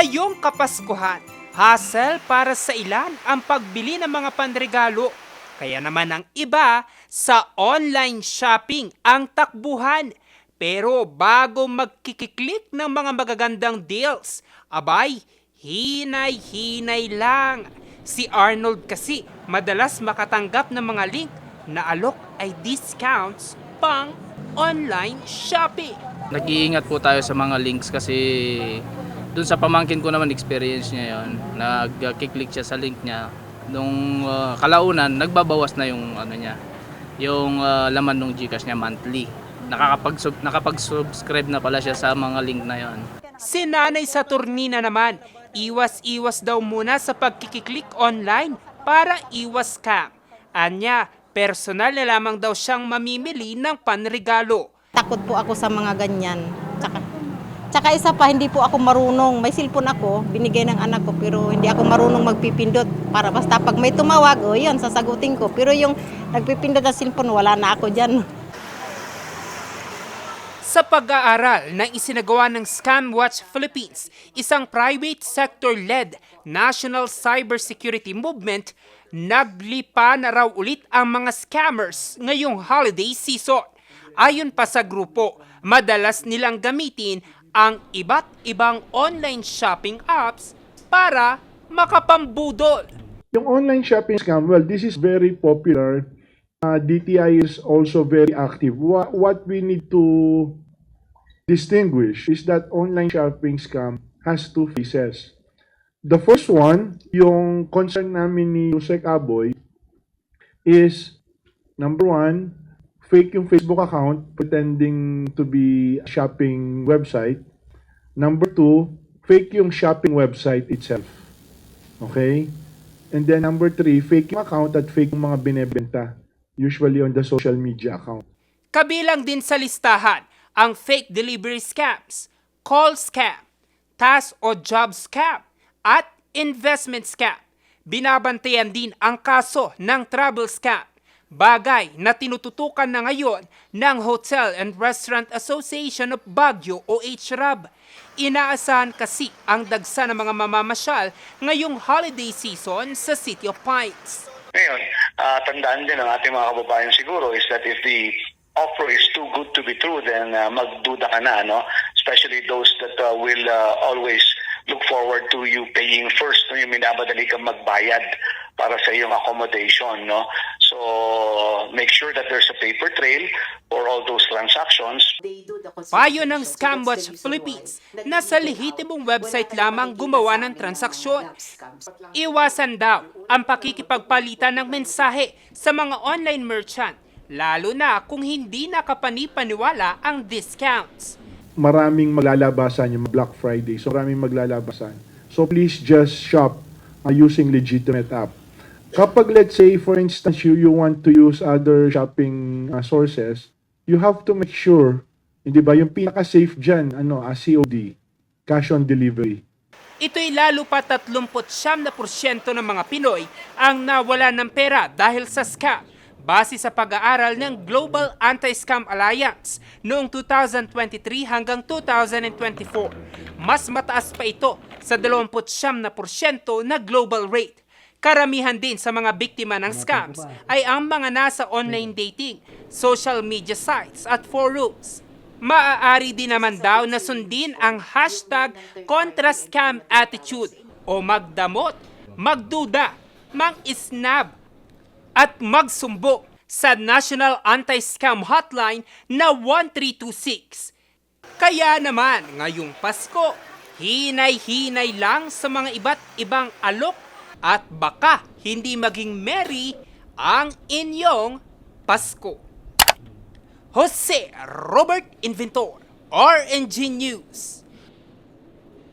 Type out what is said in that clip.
Ngayong Kapaskuhan, hassle para sa ilan ang pagbili ng mga panregalo. Kaya naman ang iba sa online shopping ang takbuhan. Pero bago magkikiklik ng mga magagandang deals, abay, hinay-hinay lang. Si Arnold kasi madalas makatanggap ng mga link na alok ay discounts pang online shopping. Nag-iingat po tayo sa mga links kasi dun sa pamangkin ko naman experience niya yon nag-click siya sa link niya nung uh, kalaunan nagbabawas na yung ano niya yung uh, laman ng Gcash niya monthly nakakapag nakapag-subscribe na pala siya sa mga link na yon Si Nanay Saturnina naman, iwas-iwas daw muna sa pagkikiklik online para iwas scam. Anya, personal na lamang daw siyang mamimili ng panregalo. Takot po ako sa mga ganyan. Tsaka, tsaka isa pa, hindi po ako marunong. May cellphone ako, binigay ng anak ko, pero hindi ako marunong magpipindot. Para basta pag may tumawag, o yun, sasagutin ko. Pero yung nagpipindot ng cellphone, wala na ako dyan. Sa pag-aaral na isinagawa ng Scam Watch Philippines, isang private sector-led national cybersecurity movement, naglipa na raw ulit ang mga scammers ngayong holiday season. Ayon pa sa grupo, madalas nilang gamitin ang iba't ibang online shopping apps para makapambudol. Yung online shopping scam, well, this is very popular. Uh, DTI is also very active. What, what we need to distinguish is that online shopping scam has two phases. The first one, yung concern namin ni Yusek Aboy, is number one, fake yung Facebook account pretending to be a shopping website. Number two, fake yung shopping website itself. Okay? And then number three, fake yung account at fake yung mga binebenta. Usually on the social media account. Kabilang din sa listahan ang fake delivery scams, call scam, task o job scam, at investment scam. Binabantayan din ang kaso ng travel scam, bagay na tinututukan na ngayon ng Hotel and Restaurant Association of Baguio o HRAB. Inaasahan kasi ang dagsa ng mga mamamasyal ngayong holiday season sa City of Pines. Ngayon, ah, tandaan din ng ating mga kababayan siguro is that if the offer is too good to be true, then ah, magduda ka na, no? Especially those that ah, will ah, always look forward to you paying first, no? yung minamadali kang magbayad para sa iyong accommodation, no? Make sure that there's a paper trail for all those transactions. Payo ng Scamwatch Philippines na sa lehitimong website lamang gumawa ng transaksyon. Iwasan daw ang pakikipagpalitan ng mensahe sa mga online merchant, lalo na kung hindi nakapanipaniwala ang discounts. Maraming maglalabasan yung Black Friday. So maraming maglalabasan. So please just shop uh, using legitimate app. Kapag let's say for instance you, you want to use other shopping uh, sources, you have to make sure, hindi ba, yung pinaka-safe dyan, ano, uh, COD, cash on delivery. Ito'y lalo pa 39% na porsyento ng mga Pinoy ang nawala ng pera dahil sa scam. Base sa pag-aaral ng Global Anti-Scam Alliance noong 2023 hanggang 2024, mas mataas pa ito sa 29% na porsyento na global rate. Karamihan din sa mga biktima ng scams ay ang mga nasa online dating, social media sites at forums. Maaari din naman daw na sundin ang hashtag kontra-scam attitude o magdamot, magduda, mag-snab at magsumbong sa National Anti-Scam Hotline na 1326. Kaya naman, ngayong Pasko, hinay-hinay lang sa mga iba't ibang alok at baka hindi maging merry ang inyong Pasko. Jose Robert Inventor, RNG News.